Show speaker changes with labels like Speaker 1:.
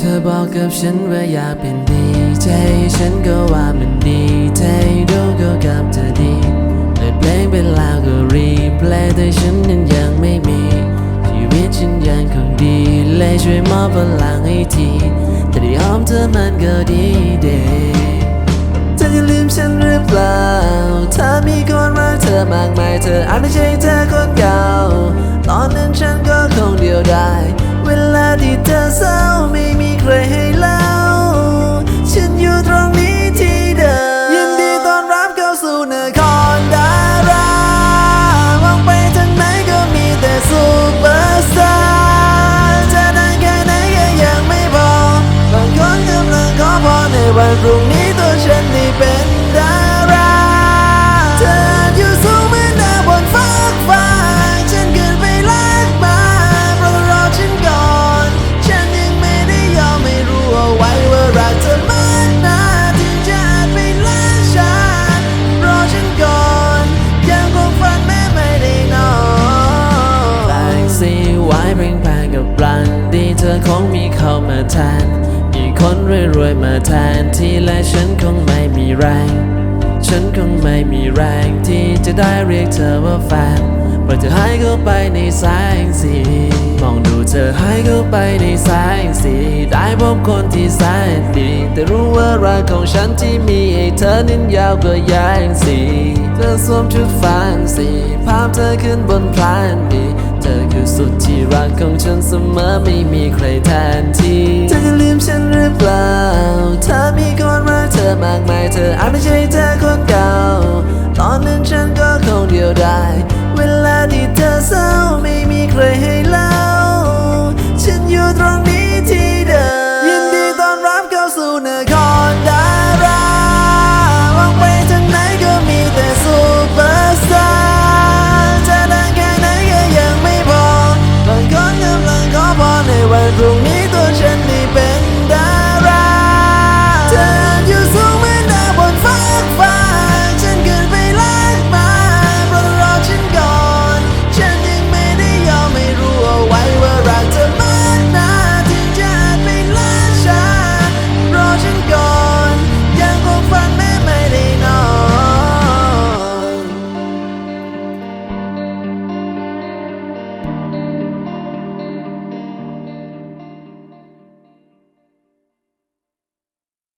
Speaker 1: ธอบอกกับฉันว่าอยากเป็นดีใจฉันก็ว่ามันดีใจดูก็กับเธอดีเปิดเพลงเป็นลาวก็รีเพลย์แต่ฉันนั้นยังไม่มี ชีวิตฉันยังคงดีเลยช่วยมอบพลังให้ทีแต่ได้หอมเธอมันก็ดีเดเธอจะลืมฉันหรือเปล่าถ้ามีคนรักเธอมากมายเธออาจไม่ใช่เธอคนเก่า พรุ่งนี้ตัวฉันได้เป็นดาราเธออยู่สูงเหมือนดาวบนฟากฟ้าฉันขึ้นไปลากมาเพราะต้องรอฉันก่อน ฉันยังไม่ได้ยอมไม่รู้เอาไว้ว่ารักเธอมากนาถึงจะอาจไปล้าช้ารอฉันก่อนยังคงฝันแม้ไม่ได้นอนแบ่งสีไว้เพ่งพางกับรังดีเธอคงมีเข้ามาแทน มีคนรวยๆมาแทนที่และฉันคงไม่มีแรง ฉันคงไม่มีแรงที่จะได้เรียกเธอว่าแฟนเพราะเธอหายเข้าไปในแสงสีมองดูเธอหายเข้าไปในแสงสีได้พบคนที่แสนดี แต่รู้ว่ารักของฉันที่มีให้เธอนั้นยาวกว่าแยงสีเธอสวมชุดแฟน ซีภาพเธอขึ้นบนพลานบีเธอคือสุดที่รักของฉันเสมอไม่มีใครแทนที่เธอจะลืมฉันหรือเปล่า เธอมีคนรักเธอมากมายเธออาจไม่ใช่เธอคนเก่า ตอนนั้นฉันก็คงเดียวดายเวลาที่เธอเศร้าไม่มีใครให้